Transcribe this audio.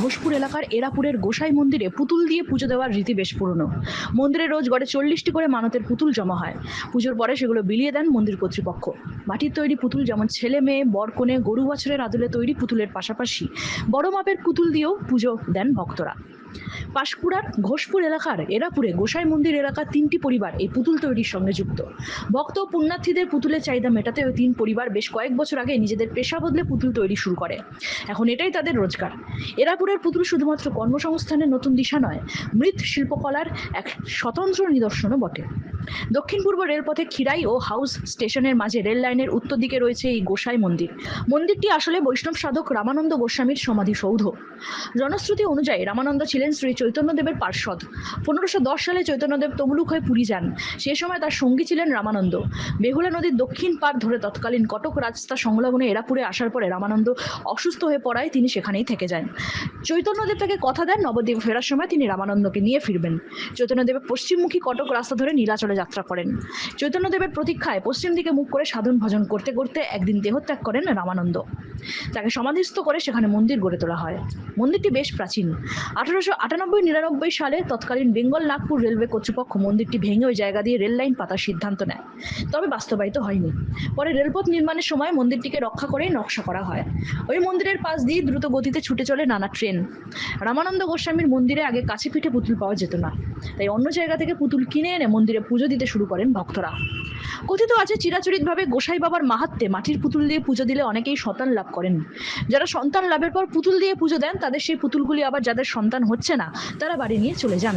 ঘোষপুর এলাকার এরাপুরের গোসাই মন্দিরে পুতুল দিয়ে পুজো দেওয়ার রীতি বেশ পুরনো। মন্দিরে রোজ গড়ে চল্লিশটি করে মানতের পুতুল জমা হয়। পুজোর পরে সেগুলো বিলিয়ে দেন মন্দির কর্তৃপক্ষ। মাটির তৈরি পুতুল যেমন ছেলে মেয়ে বরকনে গরু, বছরের আদলে তৈরি পুতুলের পাশাপাশি বড় মাপের পুতুল দিয়েও পুজো দেন ভক্তরা। পাশকুড়ার ঘোষপুর এলাকার এরাপুরে গোসাই মন্দির এলাকার তিনটি পরিবার এই পুতুল তৈরির সঙ্গে যুক্ত। ভক্ত ও পুণ্যার্থীদের পুতুলের চাহিদা মেটাতে ওই তিন পরিবার বেশ কয়েক বছর আগে নিজেদের পেশা বদলে পুতুল তৈরি শুরু করে। এখন এটাই তাদের রোজগার। এরাপুরের পুতুল শুধুমাত্র কর্মসংস্থানের নতুন দিশা নয়, মৃৎ শিল্পকলার এক স্বতন্ত্র নিদর্শনও বটে। দক্ষিণ পূর্ব রেলপথে খিরাই ও হাউস স্টেশনের মাঝে রেল লাইনের উত্তর দিকে রয়েছে এই গোসাই মন্দির। মন্দিরটি আসলে বৈষ্ণব সাধক রামানন্দ গোস্বামীর সমাধিসৌধ জনশ্রুতি অনুযায়ী রামানন্দ ছিলেন শ্রী চৈতন্যদেবের পার্ষদ পনেরোশো দশ সালে চৈতন্যদেব তমলুক হয়ে পুরী যান। সে সময় তার সঙ্গী ছিলেন রামানন্দ। বেহুলা নদীর দক্ষিণ পার ধরে তৎকালীন কটক রাস্তা সংলগ্নে এরাপুরে আসার পরে রামানন্দ অসুস্থ হয়ে পড়ায় তিনি সেখানেই থেকে যান। চৈতন্যদেব তাকে কথা দেন, নবদ্বীপ ফেরার সময় তিনি রামানন্দকে নিয়ে ফিরবেন। চৈতন্যদেব পশ্চিমমুখী কটক রাস্তা ধরে নীলাচলে যাত্রা করেন। চৈতন্যদেবের প্রতীক্ষায় পশ্চিম দিকে মুখ করে সাধন ভজন করতে করতে একদিন দেহত্যাগ করেন রামানন্দ। তাকে সমাধিস্থ করে সেখানে মন্দির গড়ে তোলা হয়। মন্দিরটি বেশ প্রাচীন। আঠারোশো আটানব্বই নিরানব্বই সালে তৎকালীন বেঙ্গল নাগপুর রেলওয়ে কর্তৃপক্ষ মন্দিরটি ভেঙে ওই জায়গা দিয়ে রেল লাইন পাতার সিদ্ধান্ত নেয়। তবে বাস্তবায়িত হয়নি। পরে রেলপথ নির্মাণের সময় মন্দিরটিকে রক্ষা করেই নকশা করা হয়। ওই মন্দিরের পাশ দিয়ে দ্রুত গতিতে ছুটে চলে নানা ট্রেন। রামানন্দ গোস্বামীর মন্দিরে আগে কাছে পিঠে পুতুল পাওয়া যেত না। তাই অন্য জায়গা থেকে পুতুল কিনে এনে মন্দিরে পুজো দিতে শুরু করেন ভক্তরা। কথিত আছে চিরাচরিতভাবে গোসাই বাবার মাহাত্মে মাটির পুতুল দিয়ে পুজো দিলে অনেকেই সন্তান লাভ করেন। যারা সন্তান লাভের পর পুতুল দিয়ে পুজো দেন, তাদের সেই পুতুলগুলি আবার যাদের সন্তান হচ্ছে না, তারা বাড়ি নিয়ে চলে যান।